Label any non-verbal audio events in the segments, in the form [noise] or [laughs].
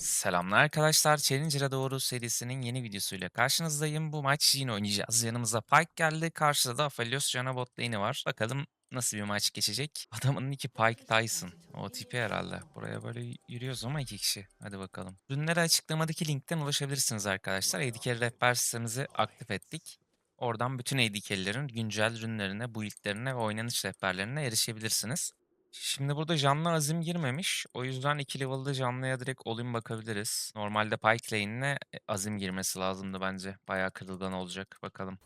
Selamlar arkadaşlar. Challenger'a Doğru serisinin yeni videosuyla karşınızdayım. Bu maç yine oynayacağız. Yanımıza Pyke geldi. Karşıda da Aphelios Jana lane'i var. Bakalım nasıl bir maç geçecek. [laughs] Adamın nicki Pyke Tyson. O tipi herhalde. Buraya böyle yürüyoruz ama iki kişi. Hadi bakalım. Ürünleri açıklamadaki linkten ulaşabilirsiniz arkadaşlar. AD Carry rehber sistemimizi aktif ettik. Oradan bütün AD Carry'lerin güncel ürünlerine, build'lerine ve oynanış rehberlerine erişebilirsiniz. Şimdi burada canlı azim girmemiş. O yüzden 2 level'da canlıya direkt olayım bakabiliriz. Normalde Pike lane'ine e, azim girmesi lazımdı bence. Bayağı kırılgan olacak. Bakalım.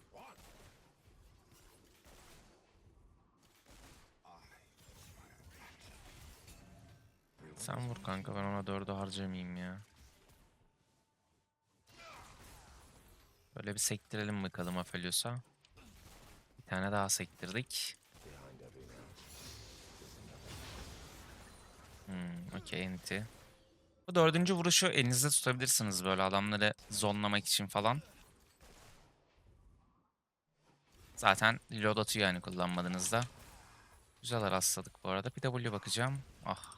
Sen vur kanka ben ona 4'ü harcamayayım ya. Böyle bir sektirelim bakalım Aphelios'a. Bir tane daha sektirdik. Hmm, okey enti. Bu dördüncü vuruşu elinizde tutabilirsiniz böyle adamları zonlamak için falan. Zaten reload atıyor yani kullanmadığınızda. Güzel rastladık bu arada. Bir bakacağım. Ah.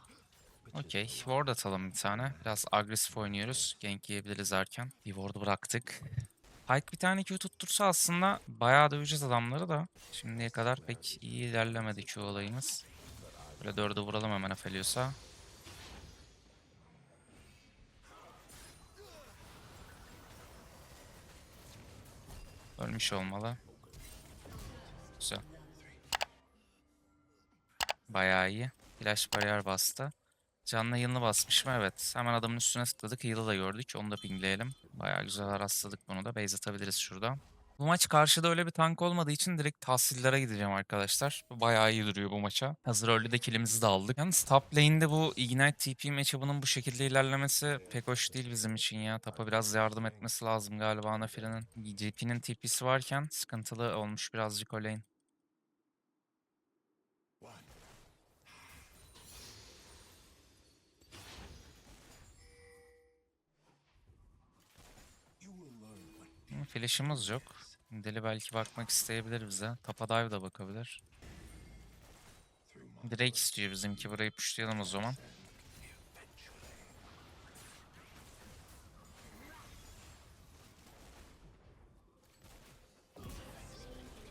Okey. Ward atalım bir tane. Biraz agresif oynuyoruz. Gank yiyebiliriz erken. Bir ward bıraktık. Pike bir tane Q tuttursa aslında bayağı döveceğiz adamları da. Şimdiye kadar pek iyi ilerlemedi Q olayımız. Böyle dördü vuralım hemen Aphelios'a. Ölmüş olmalı. Güzel. Bayağı iyi. Flash bariyer bastı. Canlı yılını basmış mı? Evet. Hemen adamın üstüne tıkladık. Yılı da gördük. Onu da pingleyelim. Bayağı güzel rastladık bunu da. Base atabiliriz şurada. Bu maç karşıda öyle bir tank olmadığı için direkt tahsillere gideceğim arkadaşlar. Bayağı iyi duruyor bu maça. Hazır early'de killimizi de aldık. Yalnız top lane'de bu Ignite TP matchup'ının bu şekilde ilerlemesi pek hoş değil bizim için ya. Tapa biraz yardım etmesi lazım galiba Nafire'nin. GP'nin TP'si varken sıkıntılı olmuş birazcık o lane. Flash'ımız yok. Deli belki bakmak isteyebilir bize. Tapa dive da bakabilir. Drake istiyor bizimki. Burayı pushlayalım o zaman.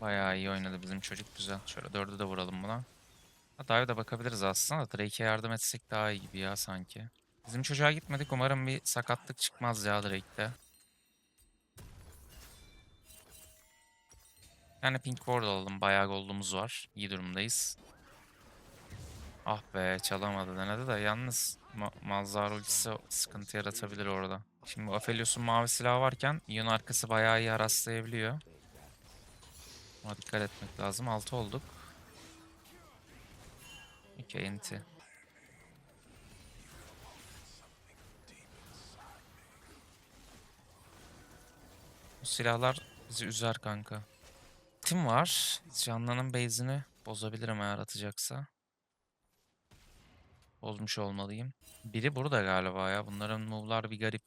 Bayağı iyi oynadı bizim çocuk. Güzel. Şöyle dördü de vuralım buna. Dive de bakabiliriz aslında da Drake'e yardım etsek daha iyi gibi ya sanki. Bizim çocuğa gitmedik. Umarım bir sakatlık çıkmaz ya Drake'de. Yani pink ward alalım. Bayağı gold'umuz var. İyi durumdayız. Ah be çalamadı denedi de yalnız Ma Malzar ultisi sıkıntı yaratabilir orada. Şimdi Aphelios'un mavi silahı varken Ion arkası bayağı iyi rastlayabiliyor. Ona dikkat etmek lazım. 6 olduk. Okey enti. Bu silahlar bizi üzer kanka. Tim var. Canlı'nın base'ini bozabilirim eğer atacaksa. Bozmuş olmalıyım. Biri burada galiba ya. Bunların move'lar bir garip.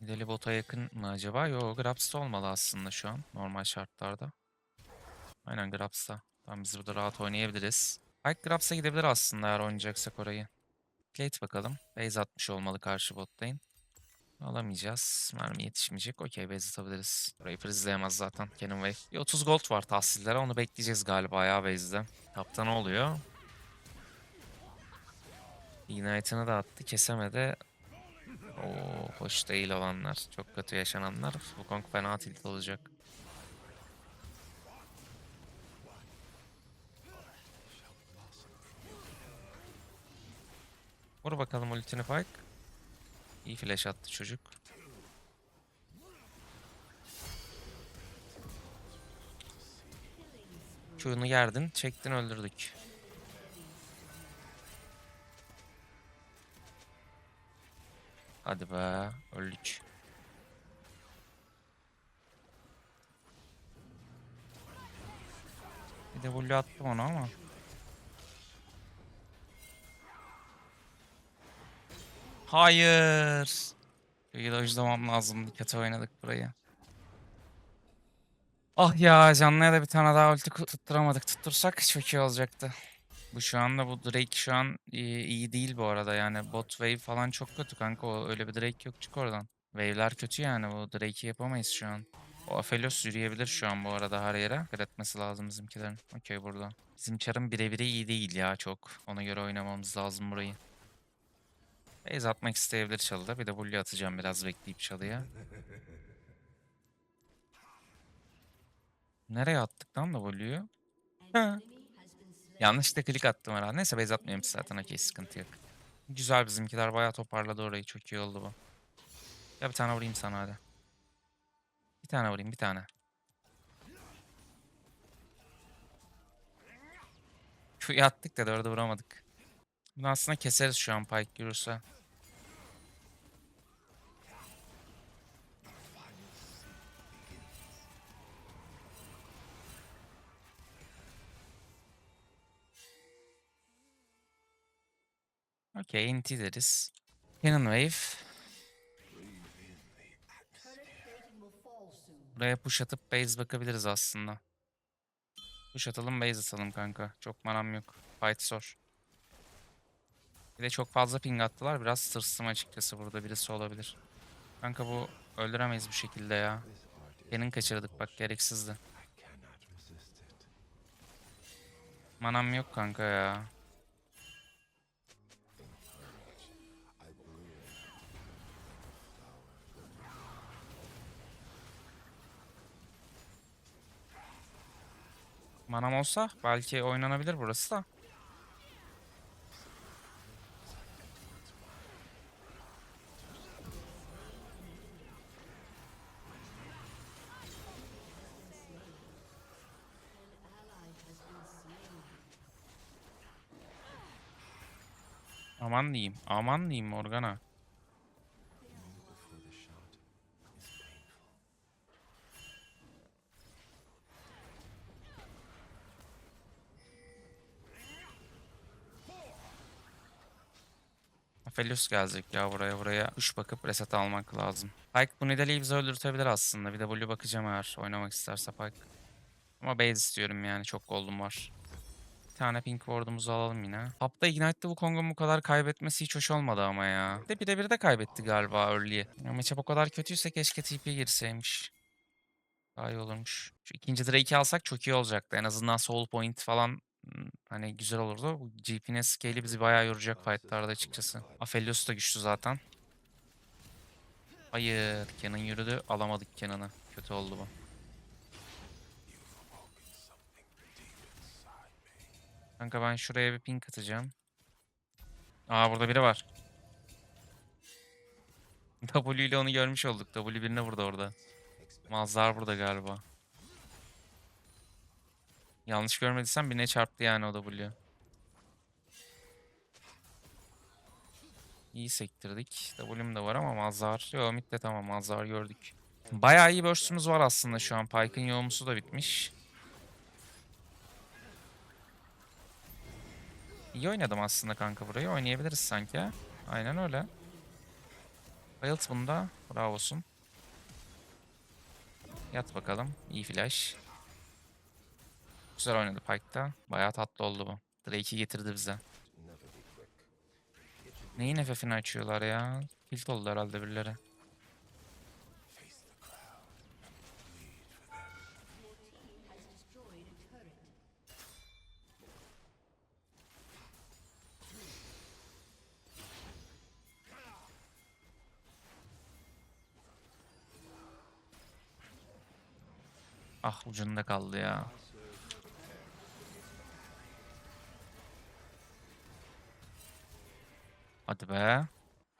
Deli bota yakın mı acaba? Yo Grabs'ta olmalı aslında şu an. Normal şartlarda. Aynen Grabs'ta. Tamam biz burada rahat oynayabiliriz. Pike Grabs'a gidebilir aslında eğer oynayacaksak orayı. Plate bakalım. Base atmış olmalı karşı bot lane. Alamayacağız. Mermi yetişmeyecek. Okey base atabiliriz. Burayı freezleyemez zaten. Cannon Wave. Bir 30 gold var tahsillere. Onu bekleyeceğiz galiba ya base'de. Tapta ne oluyor? Ignite'ını da attı. Kesemedi. Oo, hoş değil olanlar. Çok kötü yaşananlar. Wukong fena tilt olacak. Vur bakalım ultini Pike. İyi flash attı çocuk. Q'nu yerdin, çektin öldürdük. Hadi be, öldük. Bir de Bully attım ona ama. Hayır. Köyü dojlamam lazım. Dikkate oynadık burayı. Ah ya canlıya da bir tane daha ulti tutturamadık. Tuttursak çok iyi olacaktı. Bu şu anda bu Drake şu an iyi, iyi değil bu arada yani bot wave falan çok kötü kanka o öyle bir Drake yok çık oradan. Wave'ler kötü yani bu Drake'i yapamayız şu an. O Aphelios yürüyebilir şu an bu arada her yere. Dikkat lazım bizimkilerin. Okey burada. Bizim çarın birebiri iyi değil ya çok. Ona göre oynamamız lazım burayı. Base atmak isteyebilir çalıda. Bir de Bully atacağım biraz bekleyip çalıya. Nereye attık lan da Bully'yu? Yanlışlıkla klik attım herhalde. Neyse base atmıyorum zaten okey sıkıntı yok. Güzel bizimkiler bayağı toparladı orayı. Çok iyi oldu bu. Ya bir tane vurayım sana hadi. Bir tane vurayım bir tane. Şu attık da dördü vuramadık. Bunu aslında keseriz şu an Pike yürürse. Okey, NT deriz. Cannon Wave. Buraya push atıp base bakabiliriz aslında. Push atalım base atalım kanka. Çok manam yok. Fight zor. Bir de çok fazla ping attılar. Biraz tırstım açıkçası burada birisi olabilir. Kanka bu öldüremeyiz bu şekilde ya. Cannon kaçırdık bak gereksizdi. Manam yok kanka ya. Manam olsa belki oynanabilir burası da. Aman diyeyim. Aman diyeyim Morgana. Aphelios gelecek ya buraya buraya. Kuş bakıp reset almak lazım. Pike bu Nidalee'yi bize öldürtebilir aslında. Bir de Blue bakacağım eğer oynamak isterse Pike. Ama base istiyorum yani çok gold'um var. Bir tane pink ward'umuzu alalım yine. Top'ta Ignite'de bu Kong'un bu kadar kaybetmesi hiç hoş olmadı ama ya. Bir de birebir de kaybetti galiba early'yi. Matchup o kadar kötüyse keşke TP girseymiş. Daha iyi olurmuş. Şu ikinci Drake'i alsak çok iyi olacaktı. En azından soul point falan hani güzel olurdu. Bu GP'nin scale'i bizi bayağı yoracak fight'larda açıkçası. Aphelios da güçlü zaten. Hayır, Kenan yürüdü. Alamadık Kenan'ı. Kötü oldu bu. Kanka ben şuraya bir ping atacağım. Aa burada biri var. [laughs] W ile onu görmüş olduk. W birine vurdu orada. Mazlar burada galiba. Yanlış görmediysem birine çarptı yani o W. İyi sektirdik. W'm de var ama Mazhar. Yo mid de tamam Mazhar gördük. Bayağı iyi burst'ümüz var aslında şu an. Pike'ın yoğumusu da bitmiş. İyi oynadım aslında kanka burayı. Oynayabiliriz sanki. Aynen öyle. Bayılt bunda. Bravosun. Yat bakalım. İyi flash. Güzel oynadı Pike'da. Bayağı tatlı oldu bu. Drake'i getirdi bize. Neyin FF'ini açıyorlar ya? Tilt oldu herhalde birileri. Ah ucunda kaldı ya. Hadi be.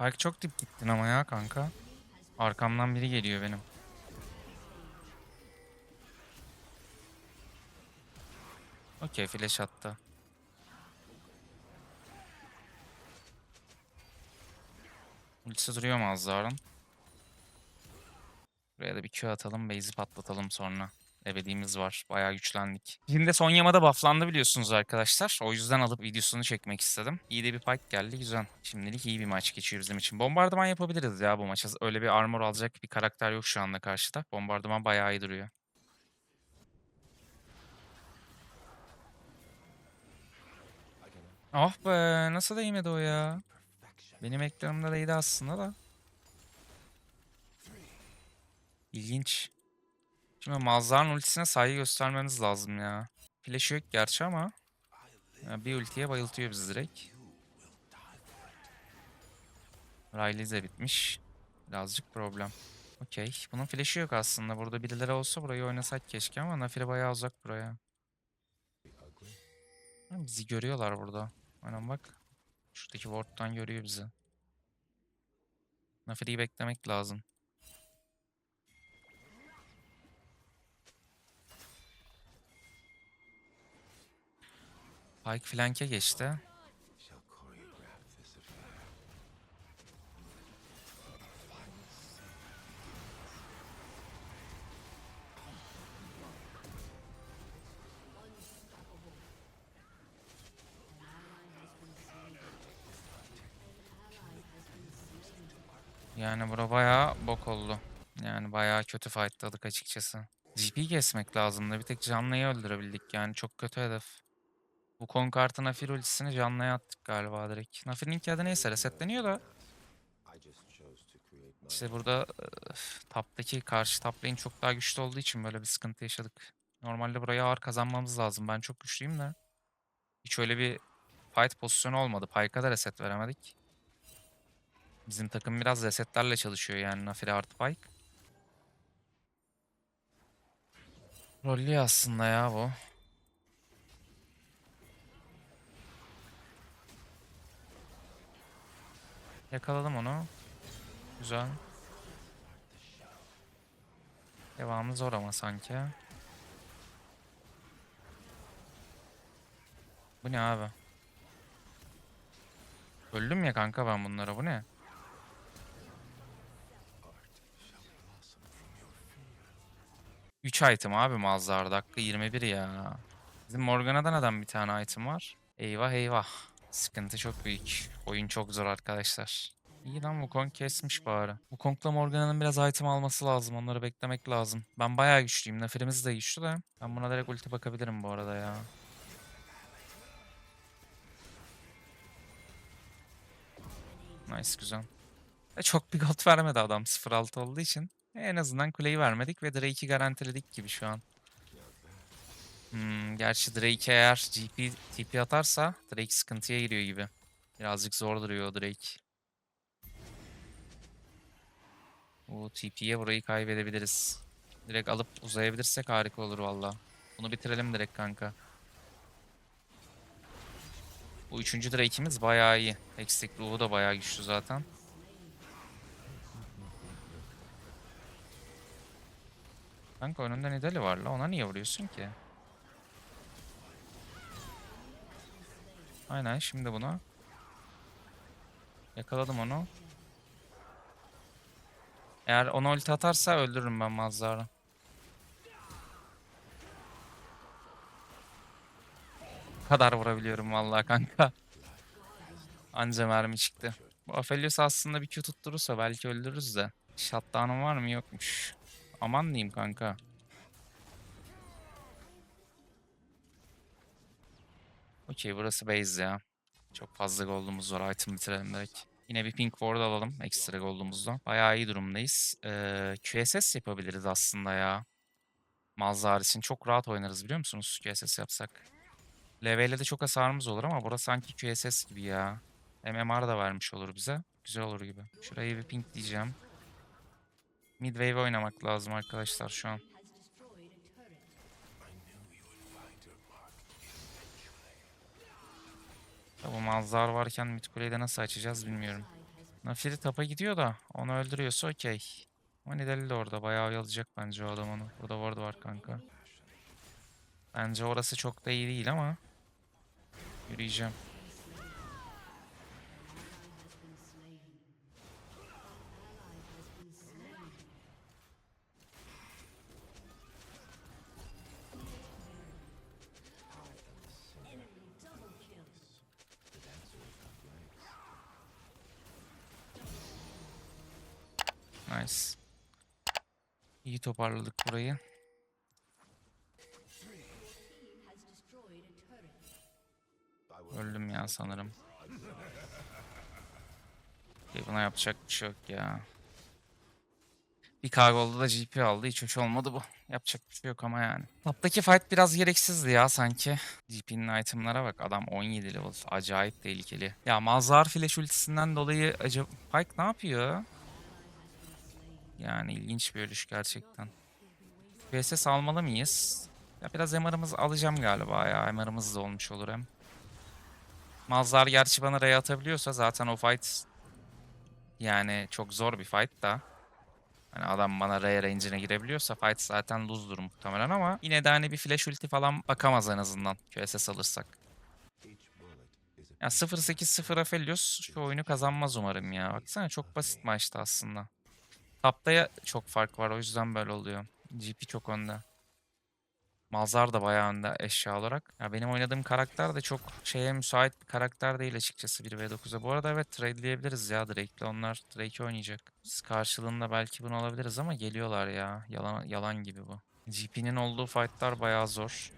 Belki çok dip gittin ama ya kanka. Arkamdan biri geliyor benim. Okey flash attı. Ultisi duruyor mu Azlar'ın? Buraya da bir Q atalım, base'i patlatalım sonra. Ebediğimiz var. Bayağı güçlendik. Şimdi son yamada bufflandı biliyorsunuz arkadaşlar. O yüzden alıp videosunu çekmek istedim. İyi de bir fight geldi. Güzel. Şimdilik iyi bir maç geçiyor bizim için. Bombardıman yapabiliriz ya bu maça. Öyle bir armor alacak bir karakter yok şu anda karşıda. Bombardıman bayağı iyi duruyor. Ah be nasıl değmedi o ya? Benim ekranımda değdi aslında da. İlginç. Şimdi Malzar'ın ultisine saygı göstermemiz lazım ya. Flash yok gerçi ama. ya bir ultiye bayıltıyor bizi direkt. Riley de bitmiş. Birazcık problem. Okey. Bunun flash'ı yok aslında. Burada birileri olsa burayı oynasak keşke ama Nafiri bayağı uzak buraya. Bizi görüyorlar burada. Aynen bak. Şuradaki ward'dan görüyor bizi. Nafiri'yi beklemek lazım. Pike flank'e geçti. Yani bura bayağı bok oldu. Yani bayağı kötü fightladık açıkçası. GP kesmek lazımdı. Bir tek canlıyı öldürebildik yani. Çok kötü hedef. Bu kon kartı Nafir ultisini canlıya attık galiba direkt. Nafir'in adı neyse resetleniyor da. İşte burada öf, taptaki karşı top çok daha güçlü olduğu için böyle bir sıkıntı yaşadık. Normalde burayı ağır kazanmamız lazım. Ben çok güçlüyüm de. Hiç öyle bir fight pozisyonu olmadı. Pyke'a da reset veremedik. Bizim takım biraz resetlerle çalışıyor yani Nafiri artı Pike. Rollü aslında ya bu. Yakaladım onu. Güzel. Devamı zor ama sanki. Bu ne abi? Öldüm ya kanka ben bunlara bu ne? Üç item abi Malzar dakika 21 ya. Bizim Morgana'da neden bir tane item var? Eyvah eyvah. Sıkıntı çok büyük. Oyun çok zor arkadaşlar. İyi lan Wukong kesmiş bari. Wukong'la Morgana'nın biraz item alması lazım. Onları beklemek lazım. Ben bayağı güçlüyüm. Nefirimiz de güçlü de. Ben buna direkt ulti bakabilirim bu arada ya. Nice güzel. E çok bir gold vermedi adam 0-6 olduğu için. E, En azından kuleyi vermedik ve Drake'i garantiledik gibi şu an. Hmm, gerçi Drake eğer GP TP atarsa Drake sıkıntıya giriyor gibi. Birazcık zor duruyor Drake. O TP'ye burayı kaybedebiliriz. Direkt alıp uzayabilirsek harika olur valla. Bunu bitirelim direkt kanka. Bu üçüncü Drake'imiz bayağı iyi. Hextech ruhu da bayağı güçlü zaten. Kanka önünde Nidali var la ona niye vuruyorsun ki? Aynen şimdi bunu. Yakaladım onu. Eğer ona ulti atarsa öldürürüm ben Mazzar'ı. Bu kadar vurabiliyorum vallahi kanka. Anca mermi çıktı. Bu Aphelios aslında bir Q tutturursa belki öldürürüz de. Shutdown'un var mı yokmuş. Aman diyeyim kanka. Okey burası base ya. Çok fazla gold'umuz var. Item bitirelim direkt. Yine bir pink ward alalım ekstra gold'umuzdan. Bayağı iyi durumdayız. Ee, QSS yapabiliriz aslında ya. Malzar için çok rahat oynarız biliyor musunuz QSS yapsak. Level'e de çok hasarımız olur ama burası sanki QSS gibi ya. MMR da vermiş olur bize. Güzel olur gibi. Şurayı bir pink diyeceğim. Midwave oynamak lazım arkadaşlar şu an. Ya Bu Malzar varken mid de nasıl açacağız bilmiyorum. Nafiri tapa gidiyor da onu öldürüyorsa okey. Ama Nidali de orada bayağı oyalayacak bence o adam onu. Burada ward var kanka. Bence orası çok da iyi değil ama yürüyeceğim. Toparladık burayı. Öldüm ya sanırım. Okey, buna yapacak bir şey yok ya. Bir kargolda da GP aldı. Hiç hoş olmadı bu. Yapacak bir şey yok ama yani. Toptaki fight biraz gereksizdi ya sanki. GP'nin itemlara bak. Adam 17 level. Acayip tehlikeli. Ya Mazhar flash ultisinden dolayı acaba... Pike ne yapıyor? Yani ilginç bir ölüş gerçekten. VSS almalı mıyız? Ya biraz MR'ımız alacağım galiba ya. MR'ımız da olmuş olur hem. Mazhar gerçi bana Ray atabiliyorsa zaten o fight yani çok zor bir fight da. Hani adam bana Ray range'ine girebiliyorsa fight zaten lose'dur muhtemelen ama yine de hani bir flash ulti falan bakamaz en azından QSS alırsak. Ya 0-8-0 Aphelios şu oyunu kazanmaz umarım ya. Baksana çok basit maçtı aslında. Tapta ya çok fark var o yüzden böyle oluyor. GP çok önde. Malzar da bayağı önde eşya olarak. Ya benim oynadığım karakter de çok şeye müsait bir karakter değil açıkçası 1v9'a. Bu arada evet trade'leyebiliriz ya Drake'le. Onlar Drake oynayacak. Biz karşılığında belki bunu alabiliriz ama geliyorlar ya. Yalan, yalan gibi bu. GP'nin olduğu fightlar bayağı zor.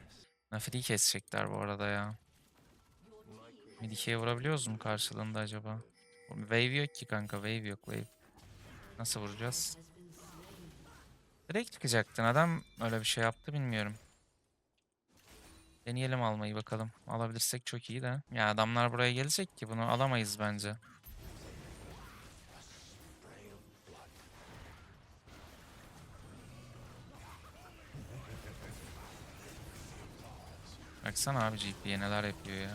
Nafiri'yi kesecekler bu arada ya. Midike'ye vurabiliyoruz mu karşılığında acaba? Wave yok ki kanka. Wave yok wave. Nasıl vuracağız? Direkt çıkacaktı. Neden öyle bir şey yaptı bilmiyorum. Deneyelim almayı bakalım. Alabilirsek çok iyi de. Ya adamlar buraya gelecek ki bunu alamayız bence. Baksana abi GP'ye neler yapıyor ya.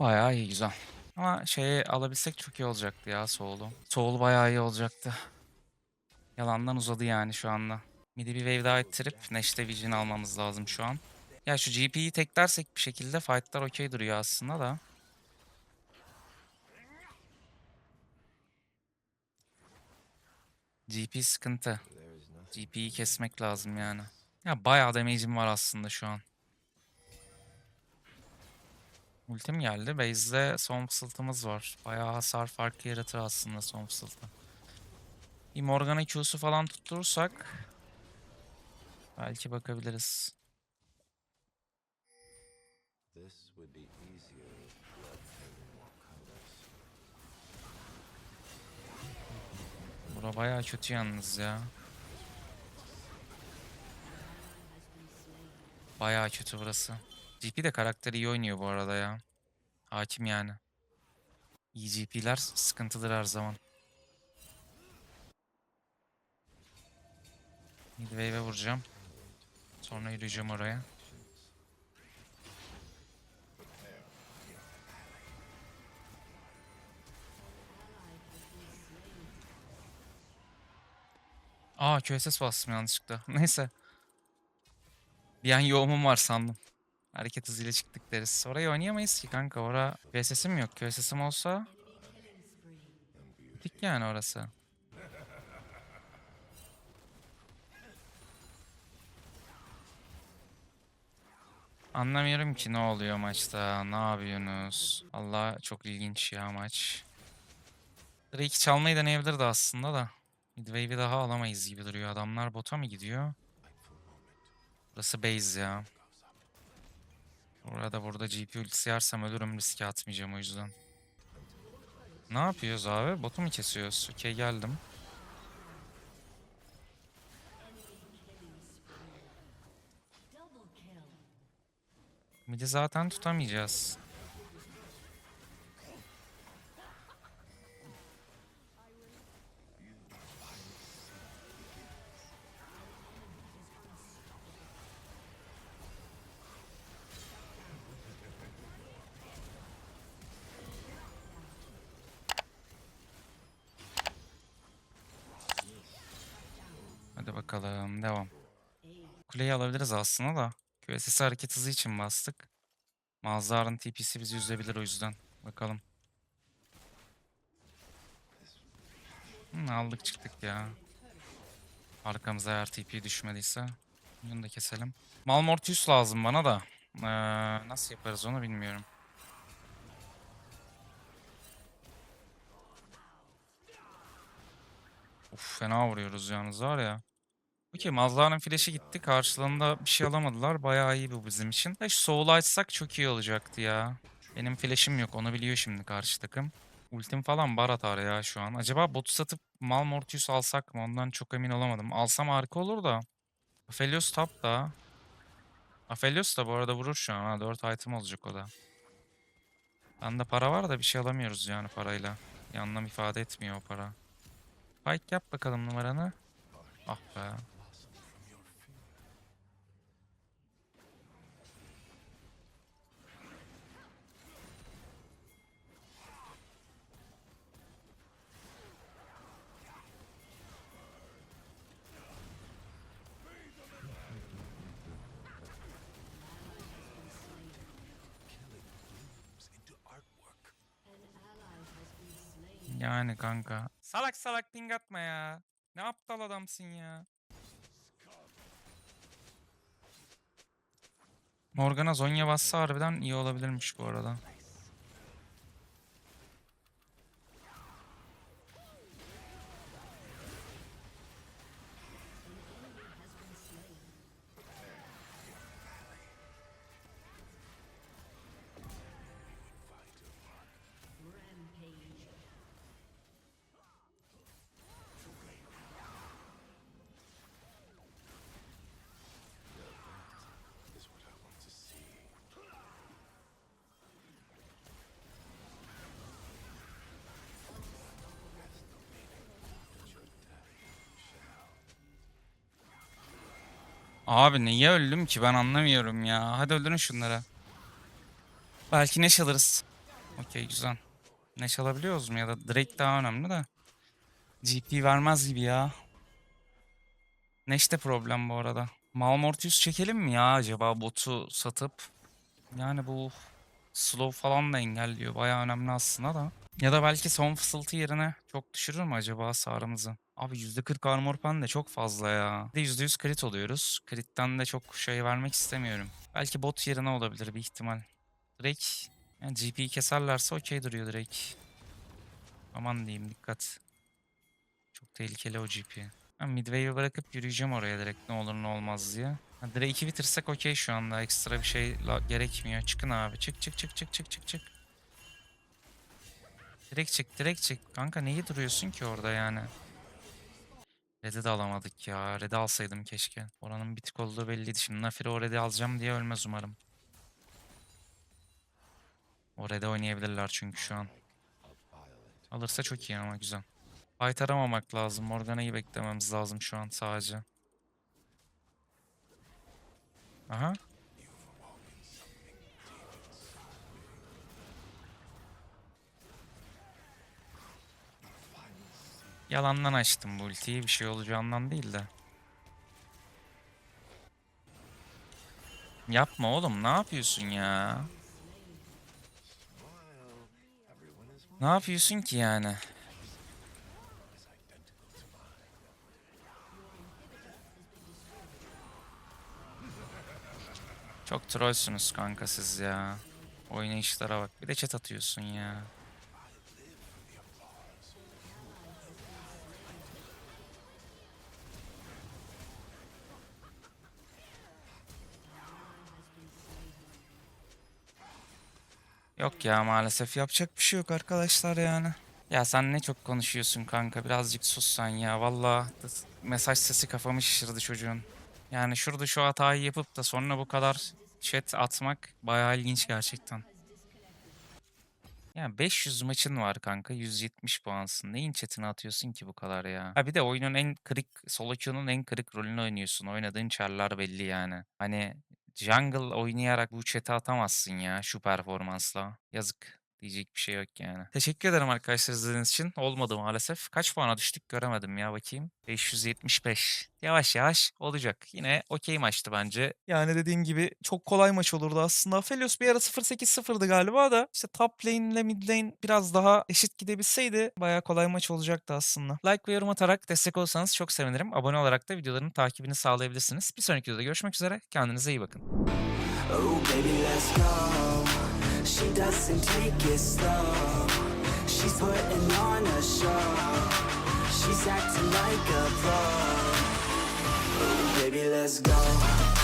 Bayağı iyi güzel. Ama şeyi alabilsek çok iyi olacaktı ya Soul'u. Soul bayağı iyi olacaktı. Yalandan uzadı yani şu anda. Midi bir wave daha ettirip Nash'te Vision almamız lazım şu an. Ya şu GP'yi teklersek bir şekilde fight'lar okey duruyor aslında da. GP sıkıntı. GP'yi kesmek lazım yani. Ya bayağı damage'im var aslında şu an. Ultim geldi. Base'de son fısıltımız var. Bayağı hasar farkı yaratır aslında son fısıltı. Bir Morgana Q'su falan tutturursak belki bakabiliriz. Bura bayağı kötü yalnız ya. Bayağı kötü burası. GP de karakteri iyi oynuyor bu arada ya. Hakim yani. İyi GP'ler sıkıntıdır her zaman. Midwave'e vuracağım. Sonra yürüyeceğim oraya. Aa QSS bastım yanlışlıkla. [laughs] Neyse. Bir an yoğumum var sandım. Hareket hızıyla çıktık deriz. Orayı oynayamayız ki kanka. Ora QSS'im yok. QSS'im olsa... Dik yani orası. Anlamıyorum ki ne oluyor maçta. Ne yapıyorsunuz? Allah çok ilginç ya maç. Drake çalmayı deneyebilirdi aslında da. Midwave'i daha alamayız gibi duruyor. Adamlar bota mı gidiyor? Burası base ya. Burada burada GP ultisi yersem ölürüm riske atmayacağım o yüzden. Ne yapıyoruz abi? Botu mu kesiyoruz? Okey geldim. Midi zaten tutamayacağız. Devam. Kuleyi alabiliriz aslında da. QSS hareket hızı için bastık. Malzahr'ın TP'si bizi üzebilir o yüzden. Bakalım. Hı, aldık çıktık ya. Arkamıza eğer TP düşmediyse. Bunu da keselim. Malmortius lazım bana da. Ee, nasıl yaparız onu bilmiyorum. Uf fena vuruyoruz yalnız var ya. Okey Malzahr'ın flash'i gitti. Karşılığında bir şey alamadılar. Bayağı iyi bu bizim için. Da şu Soul'u açsak çok iyi olacaktı ya. Benim flash'im yok. Onu biliyor şimdi karşı takım. Ultim falan bar atar ya şu an. Acaba botu satıp Malmortius alsak mı? Ondan çok emin olamadım. Alsam harika olur da. Aphelios top da. Aphelios da bu arada vurur şu an. Ha, 4 item olacak o da. Bende para var da bir şey alamıyoruz yani parayla. Bir anlam ifade etmiyor o para. Pike yap bakalım numaranı. Ah be. Yani kanka. Salak salak ping atma ya. Ne aptal adamsın ya. Morgana Zonya bassa harbiden iyi olabilirmiş bu arada. Abi niye öldüm ki ben anlamıyorum ya. Hadi öldürün şunlara. Belki neş alırız. Okey güzel. Neş alabiliyoruz mu ya da Drake daha önemli de. GP vermez gibi ya. Neş de problem bu arada. Malmortius çekelim mi ya acaba botu satıp? Yani bu slow falan da engelliyor. Bayağı önemli aslında da. Ya da belki son fısıltı yerine çok düşürür mü acaba hasarımızı? Abi %40 armor pen de çok fazla ya. Bir de %100 crit oluyoruz. Crit'ten de çok şey vermek istemiyorum. Belki bot yerine olabilir bir ihtimal. Drake yani GP'yi keserlerse okey duruyor Drake. Aman diyeyim dikkat. Çok tehlikeli o GP. Ben midwave'i bırakıp yürüyeceğim oraya direkt ne olur ne olmaz diye. Ha, Drake'i bitirsek okey şu anda. Ekstra bir şey gerekmiyor. Çıkın abi. Çık çık çık çık çık çık çık. Direkt çık direkt çık. Kanka neyi duruyorsun ki orada yani? Red'i de alamadık ya. Red'i alsaydım keşke. Oranın bitik olduğu belliydi. Şimdi Nafir'i o Red'i alacağım diye ölmez umarım. O Red'i oynayabilirler çünkü şu an. Alırsa çok iyi ama güzel. Fight aramamak lazım. Morgana'yı beklememiz lazım şu an sadece. Aha. Yalandan açtım bu ultiyi. Bir şey olacağından değil de. Yapma oğlum. Ne yapıyorsun ya? Ne yapıyorsun ki yani? Çok trollsünüz kanka siz ya. Oynayışlara bak. Bir de chat atıyorsun ya. Yok ya maalesef yapacak bir şey yok arkadaşlar yani. Ya sen ne çok konuşuyorsun kanka birazcık sus sen ya valla mesaj sesi kafamı şişirdi çocuğun. Yani şurada şu hatayı yapıp da sonra bu kadar chat atmak bayağı ilginç gerçekten. Ya 500 maçın var kanka 170 puansın. Neyin chatine atıyorsun ki bu kadar ya? Ha bir de oyunun en kırık, solo en kırık rolünü oynuyorsun. Oynadığın çarlar belli yani. Hani jungle oynayarak bu chat'e atamazsın ya şu performansla. Yazık. Diyecek bir şey yok yani. Teşekkür ederim arkadaşlar izlediğiniz için. Olmadı maalesef. Kaç puana düştük göremedim ya bakayım. 575. Yavaş yavaş olacak. Yine okey maçtı bence. Yani dediğim gibi çok kolay maç olurdu aslında. Felios bir ara 0-8-0'dı galiba da işte top lane ile mid lane biraz daha eşit gidebilseydi bayağı kolay maç olacaktı aslında. Like ve yorum atarak destek olursanız çok sevinirim. Abone olarak da videoların takibini sağlayabilirsiniz. Bir sonraki videoda görüşmek üzere. Kendinize iyi bakın. Oh, baby, let's go. She doesn't take it slow. She's putting on a show. She's acting like a pro. Baby, let's go.